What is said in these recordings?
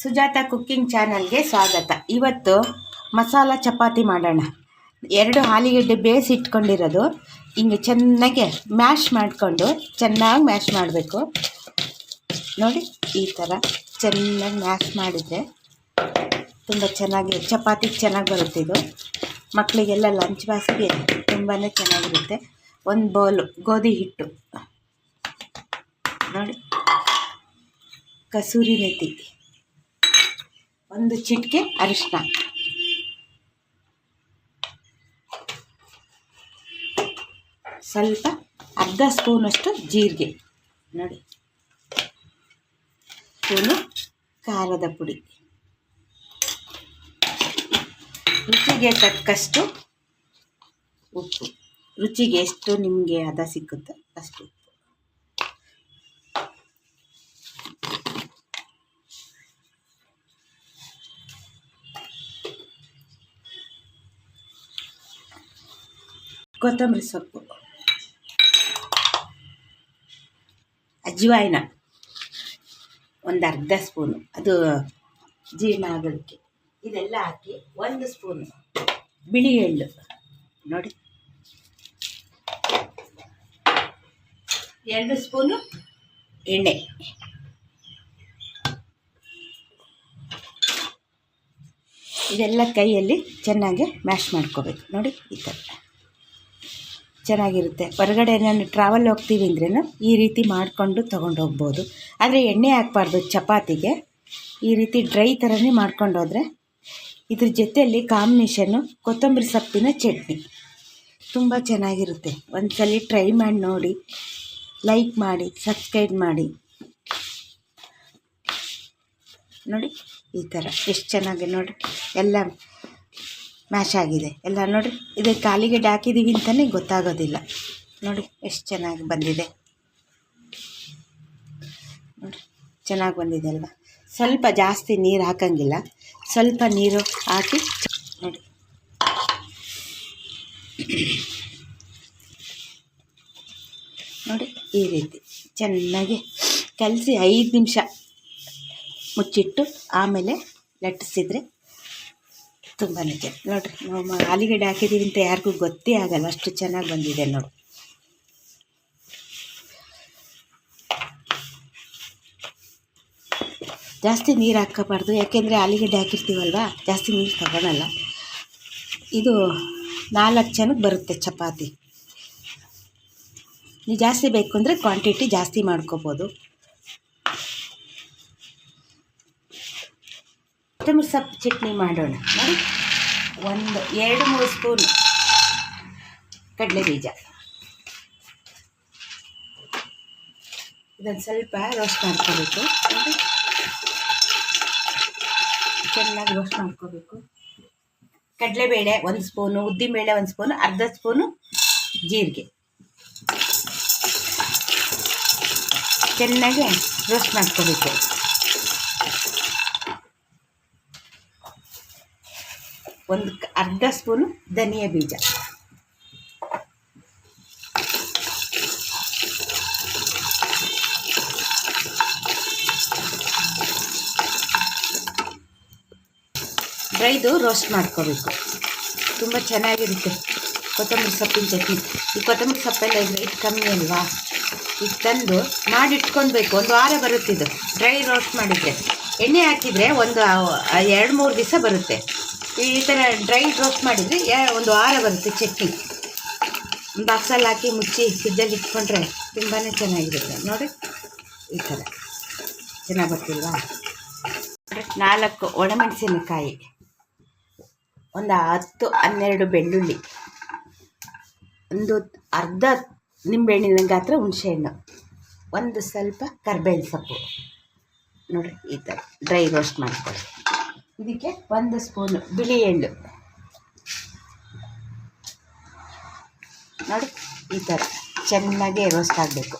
Sujata cooking ಚಾನಲ್ಗೆ ಸ್ವಾಗತ. ಇವತ್ತು ಮಸಾಲ ಚಪಾತಿ ಮಾಡೋಣ. ಎರಡು ಆಲೂಗಡ್ಡೆ ಬೇಯಿಸಿ ಇಟ್ಕೊಂಡಿರೋದು. ಹಿಂಗೆ ಚೆನ್ನಾಗೆ ಮ್ಯಾಶ್ ಮಾಡಿಕೊಂಡು ಚೆನ್ನಾಗಿ ಮ್ಯಾಶ್ ಮಾಡಬೇಕು. ನೋಡಿ, ಈ ಥರ ಚೆನ್ನಾಗಿ ಮ್ಯಾಶ್ ಮಾಡಿದರೆ ತುಂಬ ಚೆನ್ನಾಗಿ, ಚಪಾತಿ ಚೆನ್ನಾಗಿ ಬರುತ್ತೆ ಇದು. ಮಕ್ಕಳಿಗೆಲ್ಲ ಲಂಚ್ ಬಾಕ್ಸ್ಗೆ ತುಂಬಾ ಚೆನ್ನಾಗಿರುತ್ತೆ. ಒಂದು ಬೌಲು ಗೋಧಿ ಹಿಟ್ಟು. ನೋಡಿ, ಕಸೂರಿ ಮೆಥಿ ಒಂದು ಚಿಟಿಕೆ ಅರಿಶಿನ ಸ್ವಲ್ಪ ಅರ್ಧ ಸ್ಪೂನಷ್ಟು ಜೀರಿಗೆ. ನೋಡಿ. ಸ್ಪೂನು ಖಾರದ ಪುಡಿ. ರುಚಿಗೆ ತಕ್ಕಷ್ಟು ಉಪ್ಪು. ರುಚಿಗೆ ಎಷ್ಟು ನಿಮಗೆ ಹದ ಸಿಕ್ಕುತ್ತೆ ಅಷ್ಟು ಕೊತ್ತಂಬರಿ ಸೊಪ್ಪು. ಅಜ್ವಾಯಿನ ಒಂದು ಅರ್ಧ ಸ್ಪೂನು. ಅದು ಜೀರ್ಣ ಆಗೋದಕ್ಕೆ. ಇದೆಲ್ಲ ಹಾಕಿ ಒಂದು ಸ್ಪೂನು. ಬಿಳಿ ಎಳ್ಳು. ನೋಡಿ. ಎರಡು ಸ್ಪೂನು ಎಣ್ಣೆ. ಇದೆಲ್ಲ ಕೈಯಲ್ಲಿ ಚೆನ್ನಾಗಿ ಮ್ಯಾಶ್ ಮಾಡ್ಕೋಬೇಕು. ನೋಡಿ, ಈ ಥರ. ಚೆನ್ನಾಗಿರುತ್ತೆ. ಹೊರಗಡೆ ನಾನು ಟ್ರಾವೆಲ್ ಹೋಗ್ತೀವಿ ಅಂದ್ರೂ ಈ ರೀತಿ ಮಾಡಿಕೊಂಡು ತೊಗೊಂಡು ಹೋಗ್ಬೋದು. ಆದರೆ ಎಣ್ಣೆ ಹಾಕ್ಬಾರ್ದು ಚಪಾತಿಗೆ. ಈ ರೀತಿ ಡ್ರೈ ಥರನೇ ಮಾಡ್ಕೊಂಡು ಹೋದರೆ ಇದ್ರ ಜೊತೆಯಲ್ಲಿ ಕಾಂಬಿನೇಷನ್ನು ಕೊತ್ತಂಬರಿ ಸೊಪ್ಪಿನ ಚಟ್ನಿ ತುಂಬ ಚೆನ್ನಾಗಿರುತ್ತೆ. ಒಂದ್ಸಲ ಟ್ರೈ ಮಾಡಿ ನೋಡಿ ಲೈಕ್ ಮಾಡಿ ಸಬ್ಸ್ಕ್ರೈಬ್ ಮಾಡಿ. ನೋಡಿ, ಈ ಥರ ಎಷ್ಟು ಚೆನ್ನಾಗಿ ನೋಡಿ. ಎಲ್ಲ ಮ್ಯಾಶ್ ಆಗಿದೆ. ಎಲ್ಲ ನೋಡಿ ಇದೇ ಕಾಲಿಗೆ ಹಾಕಿದ್ದೀವಿ ಅಂತಲೇ ಗೊತ್ತಾಗೋದಿಲ್ಲ. ನೋಡಿ ಎಷ್ಟು ಚೆನ್ನಾಗಿ ಬಂದಿದೆ. ನೋಡಿ ಚೆನ್ನಾಗಿ ಬಂದಿದೆ ಅಲ್ವಾ? ಸ್ವಲ್ಪ ಜಾಸ್ತಿ ನೀರು ಹಾಕಂಗಿಲ್ಲ. ಸ್ವಲ್ಪ ನೀರು ಹಾಕಿ ನೋಡಿ ನೋಡಿ ಈ ರೀತಿ ಚೆನ್ನಾಗಿ ಕಲಸಿ ಐದು ನಿಮಿಷ ಮುಚ್ಚಿಟ್ಟು ಆಮೇಲೆ ಲಟ್ಟಿಸಿದರೆ ತುಂಬಾ ನೋಡಿರಿ, ನಾವು ಆಲೂಗಡ್ಡೆ ಹಾಕಿದ್ದೀವಿ ಅಂತ ಯಾರಿಗೂ ಗೊತ್ತೇ ಆಗಲ್ಲ. ಅಷ್ಟು ಚೆನ್ನಾಗಿ ಬಂದಿದೆ ನೋಡಿ. ಜಾಸ್ತಿ ನೀರು ಹಾಕಬಾರ್ದು. ಯಾಕೆಂದರೆ ಆಲೂಗಡ್ಡೆ ಹಾಕಿರ್ತೀವಲ್ವ? ಜಾಸ್ತಿ ನೀರು ತಗೊಳಲ್ಲ. ಇದು ನಾಲ್ಕು ಜನಕ್ಕೆ ಬರುತ್ತೆ ಚಪಾತಿ. ನೀವು ಜಾಸ್ತಿ ಬೇಕು ಅಂದರೆ ಕ್ವಾಂಟಿಟಿ ಜಾಸ್ತಿ ಮಾಡ್ಕೋಬೋದು. ಕೊತ್ತಂಬರಿ ಸೊಪ್ಪು ಚಟ್ನಿ ಮಾಡೋಣ. ನೋಡಿ. ಒಂದು, ಎರಡು, ಮೂರು ಸ್ಪೂನ್ ಕಡಲೆ ಬೀಜ ಇದನ್ನು ಸ್ವಲ್ಪ ರೋಸ್ಟ್ ಮಾಡ್ಕೋಬೇಕು. ಚೆನ್ನಾಗಿ ರೋಸ್ಟ್ ಮಾಡ್ಕೋಬೇಕು. ಕಡಲೆಬೇಳೆ ಒಂದು ಸ್ಪೂನು, ಉದ್ದಿನಬೇಳೆ ಒಂದು ಸ್ಪೂನು, ಅರ್ಧ ಸ್ಪೂನು ಜೀರಿಗೆ. ಚೆನ್ನಾಗಿ ರೋಸ್ಟ್ ಮಾಡ್ಕೋಬೇಕು. ಒಂದು ಅರ್ಧ ಸ್ಪೂನು ಧನಿಯಾ ಬೀಜ. ಡ್ರೈದು ರೋಸ್ಟ್ ಮಾಡ್ಕೋಬೇಕು. ತುಂಬ ಚೆನ್ನಾಗಿರುತ್ತೆ ಕೊತ್ತಂಬರಿ ಸೊಪ್ಪಿನ ಚಟ್ನಿ. ಈ ಕೊತ್ತಂಬರಿ ಸೊಪ್ಪೆಲ್ಲ ಈಗ ರೇಟ್ ಕಮ್ಮಿ ಅಲ್ವಾ? ಈಗ ತಂದು ಮಾಡಿಟ್ಕೊಳ್ಬೇಕು. ಒಂದು ವಾರ ಬರುತ್ತೆ ಇದು ಡ್ರೈ ರೋಸ್ಟ್ ಮಾಡಿದರೆ. ಎಣ್ಣೆ ಹಾಕಿದರೆ ಒಂದು ಎರಡು, ಮೂರು ದಿವಸ ಬರುತ್ತೆ. ಈ ಥರ ಡ್ರೈ ರೋಸ್ಟ್ ಮಾಡಿದರೆ ಒಂದು ವಾರ ಬರುತ್ತೆ ಚಟ್ನಿ. ಬಾಕ್ಸಲ್ಲಿ ಹಾಕಿ ಮುಚ್ಚಿ ಫ್ರಿಜ್ಜಲ್ಲಿ ಇಟ್ಕೊಂಡ್ರೆ ತುಂಬಾ ಚೆನ್ನಾಗಿರುತ್ತೆ. ನೋಡಿ, ಈ ಥರ ಚೆನ್ನಾಗಿ ಬರ್ತಿಲ್ವಾ? ನಾಲ್ಕು ಒಣಮೆಣಸಿನಕಾಯಿ, ಒಂದು ಹತ್ತು ಹನ್ನೆರಡು ಬೆಳ್ಳುಳ್ಳಿ, ಒಂದು ಅರ್ಧ ನಿಂಬೆಹಣ್ಣಿನ ಗಾತ್ರ ಹುಣಸೆಹಣ್ಣು, ಒಂದು ಸ್ವಲ್ಪ ಕರ್ಬೇವಿನ ಸೊಪ್ಪು. ನೋಡಿ, ಈ ಥರ ಡ್ರೈ ರೋಸ್ಟ್ ಮಾಡ್ಕೊಳ್ಳಿ. ಇದಕ್ಕೆ ಒಂದು ಸ್ಪೂನು ಬಿಳಿ ಎಳ್ಳು. ನೋಡಿ, ಈ ಥರ ಚೆನ್ನಾಗಿ ರೋಸ್ಟ್ ಆಗಬೇಕು.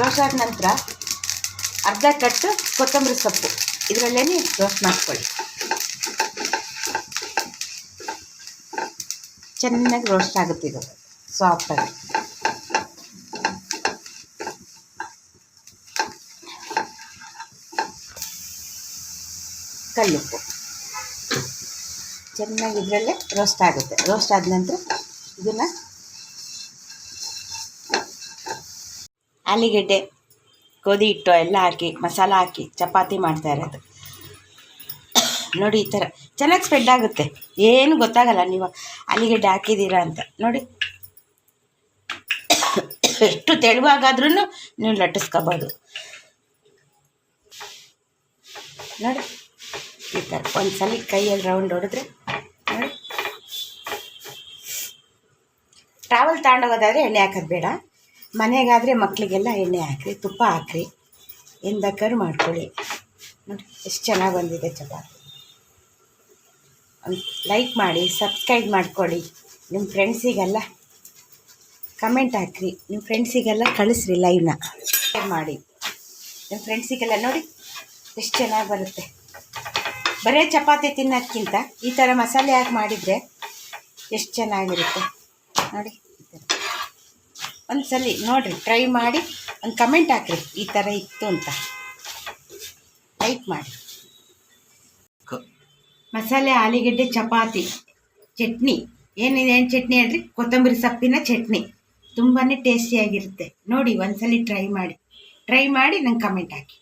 ರೋಸ್ಟ್ ಆದ ನಂತರ ಅರ್ಧ ಕಟ್ಟು ಕೊತ್ತಂಬರಿ ಸೊಪ್ಪು. ಇದರಲ್ಲೇ ರೋಸ್ಟ್ ಮಾಡ್ಕೊಳ್ಳಿ. ಚೆನ್ನಾಗಿ ರೋಸ್ಟ್ ಆಗುತ್ತೆ ಇದು. ಸಾಫ್ಟಾಗಿ ಕಲ್ಲುಪ್ಪು. ಚೆನ್ನಾಗಿ ಇದರಲ್ಲೇ ರೋಸ್ಟ್ ಆಗುತ್ತೆ. ರೋಸ್ಟ್ ಆದ ನಂತರ ಇದನ್ನು ಆಲಿಗೆಡ್ಡೆ, ಗೋಧಿ ಹಿಟ್ಟು ಎಲ್ಲ ಹಾಕಿ, ಮಸಾಲ ಹಾಕಿ, ಚಪಾತಿ ಮಾಡ್ತಾ ಇರೋದು. ನೋಡಿ ಈ ಥರ. ಚೆನ್ನಾಗಿ ಸ್ಪ್ರೆಡ್ ಆಗುತ್ತೆ. ಏನು ಗೊತ್ತಾಗಲ್ಲ ನೀವು ಆಲಿಗೆಡ್ಡೆ ಹಾಕಿದ್ದೀರಾ ಅಂತ. ನೋಡಿ. ಎಷ್ಟು ತೆಳುವಾಗಾದ್ರೂ ನೀವು ಲಟ್ಟಿಸ್ಕೋಬೋದು. ನೋಡಿ. ಈ ಥರ ಒಂದು ಸಲ ಕೈಯಲ್ಲಿ ರೌಂಡ್ ಹೊಡೆದ್ರೆ, ನೋಡಿ. ಟ್ರಾವೆಲ್ ತಗೊಂಡೋಗೋದಾದರೆ ಎಣ್ಣೆ ಹಾಕೋದು ಬೇಡ. ಮನೆಗಾದರೆ ಮಕ್ಕಳಿಗೆಲ್ಲ ಎಣ್ಣೆ ಹಾಕ್ರಿ, ತುಪ್ಪ ಹಾಕ್ರಿ. ಏನು ಮಾಡ್ಕೊಳ್ಳಿ. ನೋಡಿ, ಎಷ್ಟು ಚೆನ್ನಾಗಿ ಬಂದಿದೆ ಚಪಾತಿ ಲೈಕ್ ಮಾಡಿ ಸಬ್ಸ್ಕ್ರೈಬ್ ಮಾಡ್ಕೊಳ್ಳಿ. ನಿಮ್ಮ ಫ್ರೆಂಡ್ಸಿಗೆಲ್ಲ ಕಮೆಂಟ್ ಹಾಕ್ರಿ. ನಿಮ್ಮ ಫ್ರೆಂಡ್ಸಿಗೆಲ್ಲ ಕಳಿಸ್ರಿ ಲೈವ್ನ ಮಾಡಿ. ನಿಮ್ಮ ಫ್ರೆಂಡ್ಸಿಗೆಲ್ಲ ನೋಡಿ, ಎಷ್ಟು ಚೆನ್ನಾಗಿ ಬರುತ್ತೆ. ಬರೀ ಚಪಾತಿ ತಿನ್ನೋದಕ್ಕಿಂತ ಈ ಥರ ಮಸಾಲೆ ಹಾಕಿ ಮಾಡಿದರೆ ಎಷ್ಟು ಚೆನ್ನಾಗಿರುತ್ತೆ. ನೋಡಿ ಒಂದು ಸಲ ನೋಡಿರಿ ಟ್ರೈ ಮಾಡಿ ಒಂದು ಕಮೆಂಟ್ ಹಾಕಿರಿ ಈ ಥರ ಇತ್ತು ಅಂತ. ಲೈಕ್ ಮಾಡಿ. ಮಸಾಲೆ ಆಲೂಗಡ್ಡೆ ಚಪಾತಿ ಚಟ್ನಿ. ಏನಿದೆ ಏನು ಚಟ್ನಿ ಹೇಳ್ರಿ? ಕೊತ್ತಂಬರಿ ಸೊಪ್ಪಿನ ಚಟ್ನಿ. ತುಂಬಾ ಟೇಸ್ಟಿಯಾಗಿರುತ್ತೆ ನೋಡಿ ಒಂದ್ಸಲಿ ಟ್ರೈ ಮಾಡಿ. ಟ್ರೈ ಮಾಡಿ ನಂಗೆ ಕಮೆಂಟ್ ಹಾಕಿ.